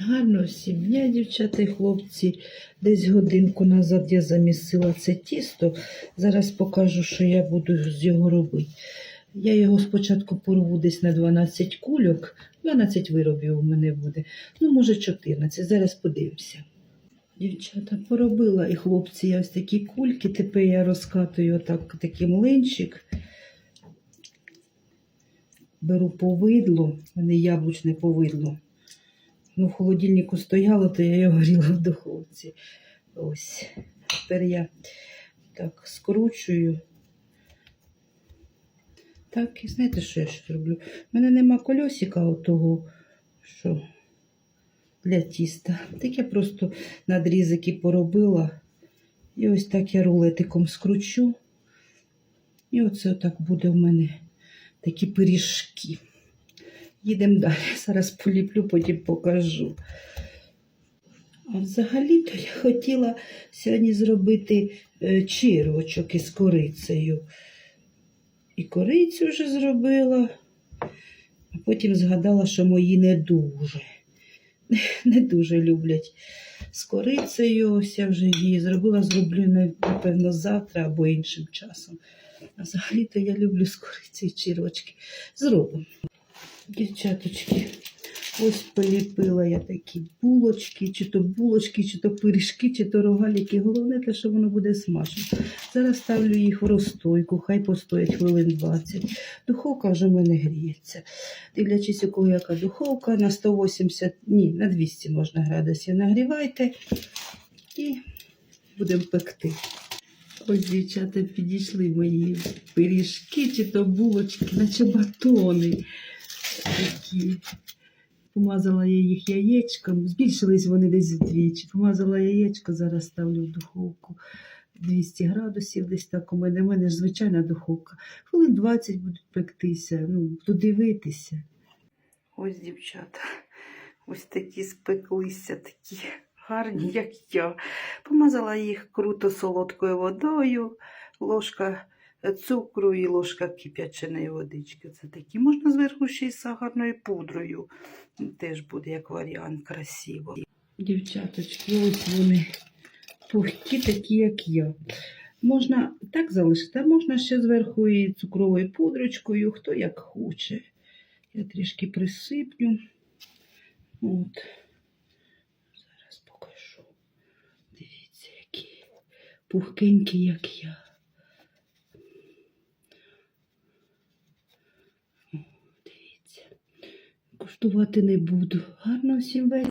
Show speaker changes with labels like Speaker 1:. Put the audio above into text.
Speaker 1: Гарно всім дня, дівчата і хлопці. Десь годинку назад я замісила це тісто. Зараз покажу, що я буду з його робити. Я його спочатку порву десь на 12 кульок, 12 виробів у мене буде. Ну, може, 14. Зараз подивимося. Дівчата поробила і хлопці, я ось такі кульки. Тепер я розкатую отак такий млинчик. Беру повидло, в мене яблучне повидло. Ну, в холодильнику стояло, то я його гріла в духовці. Ось. Тепер я так скручую. Так, і знаєте, що я ще роблю? У мене нема кольосика отого, що для тіста. Так я просто надрізики поробила. І ось так я рулетиком скручу. І оце отак буде в мене такі пиріжки. Їдемо далі. Зараз поліплю, потім покажу. А взагалі-то я хотіла сьогодні зробити е, чирвочок із корицею. І корицю вже зробила, а потім згадала, що мої не дуже. Не дуже люблять з корицею. Ось я вже її зробила, зроблю, напевно, завтра або іншим часом. А взагалі-то я люблю з корицею чирвочки. Зробимо. Дівчаточки, ось поліпила я такі булочки, чи то булочки, чи то пиріжки, чи то рогаліки. Головне те, що воно буде смачно. Зараз ставлю їх в розстойку, хай постоять хвилин 20. Духовка вже в мене гріється. Дивлячись, у кого яка духовка, на 180, ні, на 200 можна градусів нагрівайте і будемо пекти. Ось, дівчата, підійшли мої пиріжки чи то булочки, наче батони такі. Помазала я їх яєчком. Збільшились вони десь вдвічі. Помазала яєчко, зараз ставлю в духовку 200 градусів, десь так у мене. У мене ж звичайна духовка. Хвилин 20 будуть пектися, ну, буду. Ось, дівчата, ось такі спеклися, такі гарні, як я. Помазала їх круто солодкою водою, ложка цукру і ложка кип'яченої водички. Це такі. Можна зверху ще й сахарною пудрою. Теж буде як варіант красиво. Дівчаточки, ось вони пухкі, такі, як я. Можна так залишити, а можна ще зверху і цукровою пудрочкою, хто як хоче. Я трішки присиплю. От. Зараз покажу. Дивіться, які пухкенькі, як я. О, не буду. Гарно всім вечора.